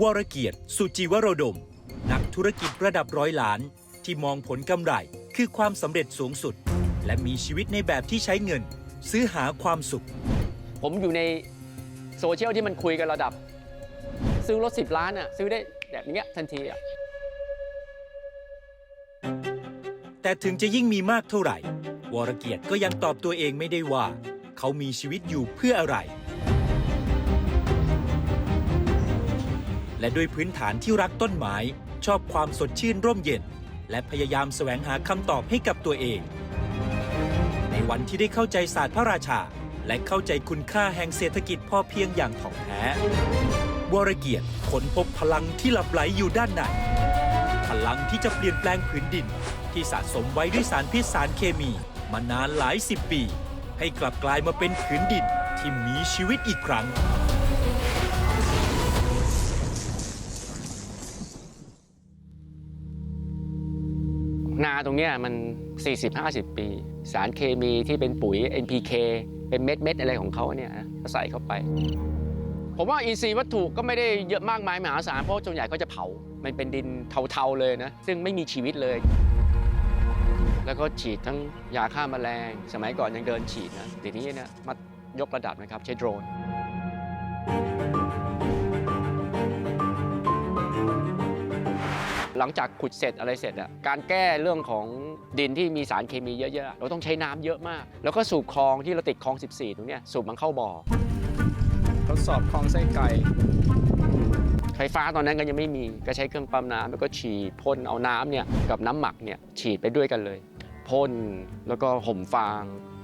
วรเกียรติ สุจิวโรดม นักธุรกิจระดับร้อยล้าน ที่มองผลกำไรคือความสำเร็จสูงสุด และมีชีวิตในแบบที่ใช้เงิน ซื้อหาความสุข ผมอยู่ในโซเชียลที่มันคุยกันระดับ ซื้อรถสิบล้านอะซื้อได้แบบเนี้ยทันทีอะแต่ถึงจะยิ่งมีมากเท่าไหร่ วรเกียรติก็ยังตอบตัวเองไม่ได้ว่า เขามีชีวิตอยู่เพื่ออะไร และด้วยพื้นฐานที่รักต้นไม้ชอบความสดชื่นร่มเย็น และพยายามแสวงหาคำตอบให้กับตัวเอง ในวันที่ได้เข้าใจศาสตร์พระราชา และเข้าใจคุณค่าแห่งเศรษฐกิจพอเพียงอย่างถ่องแท้วรเกียรติค้นพบพลังที่หลับไหลอยู่ด้านในพลังที่จะเปลี่ยนแปลงผืนดิน ที่สะสมไว้ด้วยสารพิษสารเคมี มานานหลายสิบปี ให้กลับกลายมาเป็นผืนดินที่มีชีวิตอีกครั้ง นาตรงนี้มัน 40-50 ปี สารเคมีที่เป็นปุ๋ย NPK เป็นเม็ดเม็ดอะไรของเขาเนี่ยนะใส่เข้าไป ผมว่าอินทรีย์วัตถุก็ไม่ได้เยอะมากมายมหาศาลเพราะส่วนใหญ่ก็จะเผา มันเป็นดินเทาๆเลยนะ ซึ่งไม่มีชีวิตเลย แล้วก็ฉีดทั้งยาฆ่าแมลง สมัยก่อนยังเดินฉีดนะเดี๋ยวนี้เนี่ยมายกระดับนะครับใช้โดรน หลังจากขุดเสร็จอะไรเสร็จอะการแก้เรื่องของดินที่มีสารเคมีเยอะๆ เราต้องใช้น้ำเยอะมาก แล้วก็สูบคลองที่เราติดคลอง 14 ตรงเนี้ยสูบมันเข้าบ่อ ทดสอบคลองไส้ไก่ไฟฟ้าตอนนั้นก็ยังไม่มีก็ใช้เครื่องปั๊มน้ำแล้วก็ฉีดพ่นเอาน้ำเนี่ยกับน้ำหมักเนี่ยฉีดไปด้วยกันเลยพ่นแล้วก็ห่มฟาง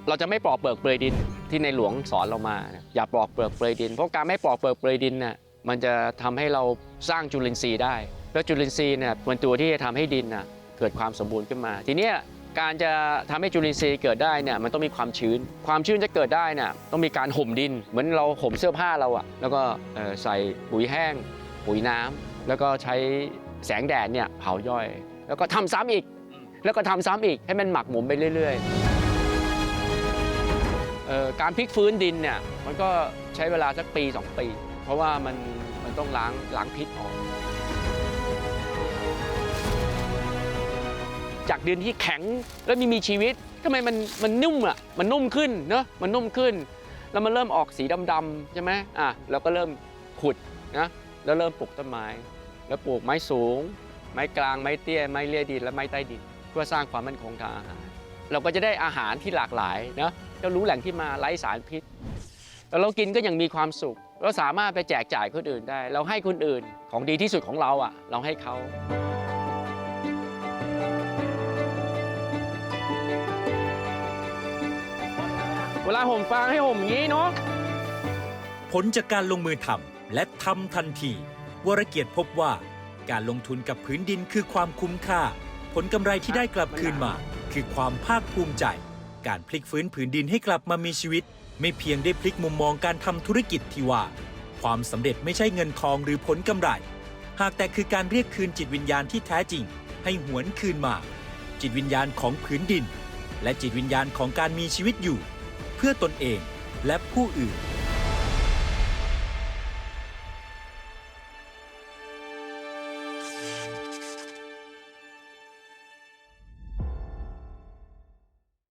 เราจะไม่ปลอกเปลือกเปลือยดินที่ในหลวงสอนเรามานะอย่าปลอกเปลือกเปลือยดิน เพราะการไม่ปลอกเปลือกเปลือยดินน่ะมันจะทำให้เราสร้างจุลินทรีย์ได้ แล้วจุลินทรีย์เนี่ยเป็นตัวที่จะทำให้ดินนะเกิดความสมบูรณ์ขึ้นมา ทีนี้การจะทำให้จุลินทรีย์เกิดได้เนี่ยมันต้องมีความชื้น ความชื้นจะเกิดได้น่ะต้องมีการห่มดิน เหมือนเราห่มเสื้อผ้าเราอะแล้วก็ใส่ปุ๋ยแห้ง ปุ๋ยน้ำแล้วก็ใช้แสงแดดเนี่ยเผาย่อย แล้วก็ทำซ้ำอีก แล้วก็ทำซ้ำอีกให้มันหมักหมมไปเรื่อยๆการพลิกฟื้นดินเนี่ยมันก็ใช้เวลาสักปี 2 ปี เพราะว่ามันมันต้องล้างล้างพิษออก จากดินที่แข็งแล้วมีมีชีวิตทำไมมันมันนุ่มอะมันนุ่มขึ้นเนอะมันนุ่มขึ้น แล้วมันเริ่มออกสีดำๆใช่ไหมอะเราก็เริ่มขุดนะแล้วเริ่มปลูกต้นไม้ แล้วปลูกไม้สูง ไม้กลางไม้เตี้ยไม้เลียดินและไม้ใต้ดิน เพื่อสร้างความมั่นคงทางอาหาร เราก็จะได้อาหารที่หลากหลายนะเรารู้แหล่งที่มาไร้สารพิษแล้วเรากินก็ยังมีความสุข เราสามารถไปแจกจ่ายคนอื่นได้ เราให้คนอื่นของดีที่สุดของเราอะ เราให้เขา เวลาห่มฟางให้ห่มอย่างนี้เนาะผลจากการลงมือทำและทำทันที วรเกียรติพบว่า การลงทุนกับพื้นดินคือความคุ้มค่า ผลกำไรที่ได้กลับคืนมา คือความภาคภูมิใจ การพลิกฟื้นผืนดินให้กลับมามีชีวิต ไม่เพียงได้พลิกมุมมองการทำธุรกิจที่ว่า ความสำเร็จไม่ใช่เงินทองหรือผลกำไร หากแต่คือการเรียกคืนจิตวิญญาณที่แท้จริง ให้หวนคืนมา จิตวิญญาณของผืนดิน และจิตวิญญาณของการมีชีวิตอยู่ เพื่อตนเองและผู้อื่น